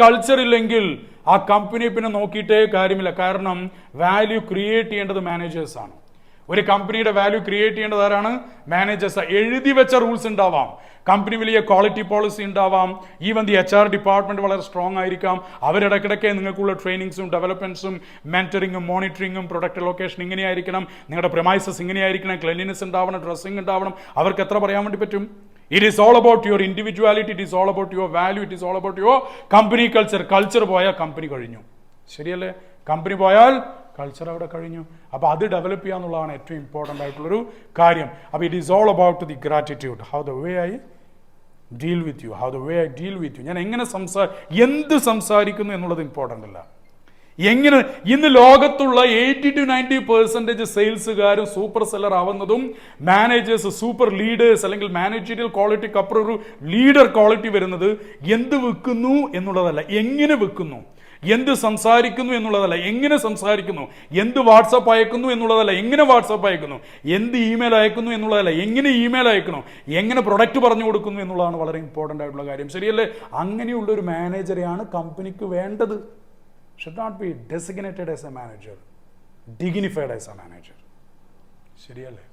Culture ഇല്ലെങ്കിൽ ആ company പിന്നെ നോക്കിയിട്ടേ കാര്യമില്ല. കാരണം വാല്യൂ ക്രിയേറ്റ് ചെയ്യേണ്ടത് മാനേജേഴ്സാണ് ഒരു കമ്പനിയുടെ വാല്യൂ ക്രിയേറ്റ് ചെയ്യേണ്ടത് ആരാണ്? മാനേജേഴ്സ് എഴുതി വെച്ച റൂൾസ് ഉണ്ടാവാം. കമ്പനി വലിയ ക്വാളിറ്റി പോളിസി ഉണ്ടാവാം. Even the H R department വളരെ സ്ട്രോങ് ആയിരിക്കാം. അവരിടയ്ക്കിടയ്ക്ക് നിങ്ങൾക്കുള്ള ട്രെയിനിങ്സും ഡെവലപ്മെന്റ്സും മെന്ററിങ്ങും മോണിറ്ററിങ്ങും പ്രൊഡക്റ്റ് ലൊക്കേഷൻ ഇങ്ങനെയായിരിക്കണം നിങ്ങളുടെ പ്രൊമൈസസ് ഇങ്ങനെയായിരിക്കണം ക്ലെൻലിനെസ് ഉണ്ടാവണം ഡ്രസ്സിംഗ് ഉണ്ടാവണം. അവർക്ക് എത്ര പറയാൻ വേണ്ടി പറ്റും? It is all about your individuality it is all about your value it is all about your company culture culture പോയാൽ കമ്പനി കഴിഞ്ഞു. ശരിയല്ലേ? കമ്പനി പോയാൽ കൾച്ചർ അവിടെ കഴിഞ്ഞു. അപ്പോൾ അത് ഡെവലപ്പ് ചെയ്യുക എന്നുള്ളതാണ് ഏറ്റവും ഇമ്പോർട്ടന്റ് ആയിട്ടുള്ളൊരു കാര്യം. അപ്പോൾ it is all about the gratitude how the way I deal with you how the way I deal with you ഞാൻ എങ്ങനെ സംസാ എന്ത് സംസാരിക്കുന്നു എന്നുള്ളത് ഇമ്പോർട്ടന്റ് അല്ല. എങ്ങനെ ഇന്ന് ലോകത്തുള്ള എയ്റ്റി ടു നയന്റി പെർസെന്റേജ് സെയിൽസുകാരും സൂപ്പർ സെല്ലർ ആവുന്നതും മാനേജേഴ്സ് സൂപ്പർ ലീഡേഴ്സ് അല്ലെങ്കിൽ മാനേജീരിയൽ ക്വാളിറ്റിക്ക് അപ്പുറം ഒരു ലീഡർ ക്വാളിറ്റി വരുന്നത് എന്ത് വെക്കുന്നു എന്നുള്ളതല്ല. എങ്ങനെ വെക്കുന്നു എന്ത് സംസാരിക്കുന്നു എന്നുള്ളതല്ല. എങ്ങനെ സംസാരിക്കുന്നു? എന്ത് വാട്സപ്പ് അയക്കുന്നു എന്നുള്ളതല്ല. എങ്ങനെ വാട്സപ്പ് അയക്കുന്നു? എന്ത് ഇമെയിൽ അയക്കുന്നു എന്നുള്ളതല്ല. എങ്ങനെ ഇമെയിൽ അയക്കണോ? എങ്ങനെ പ്രൊഡക്റ്റ് പറഞ്ഞു കൊടുക്കുന്നു എന്നുള്ളതാണ് വളരെ ഇമ്പോർട്ടന്റ് ആയിട്ടുള്ള കാര്യം. ശരിയല്ലേ? അങ്ങനെയുള്ള ഒരു മാനേജറെയാണ് കമ്പനിക്ക് വേണ്ടത്. should not be designated as a manager dignified as a manager ശരിയല്ലേ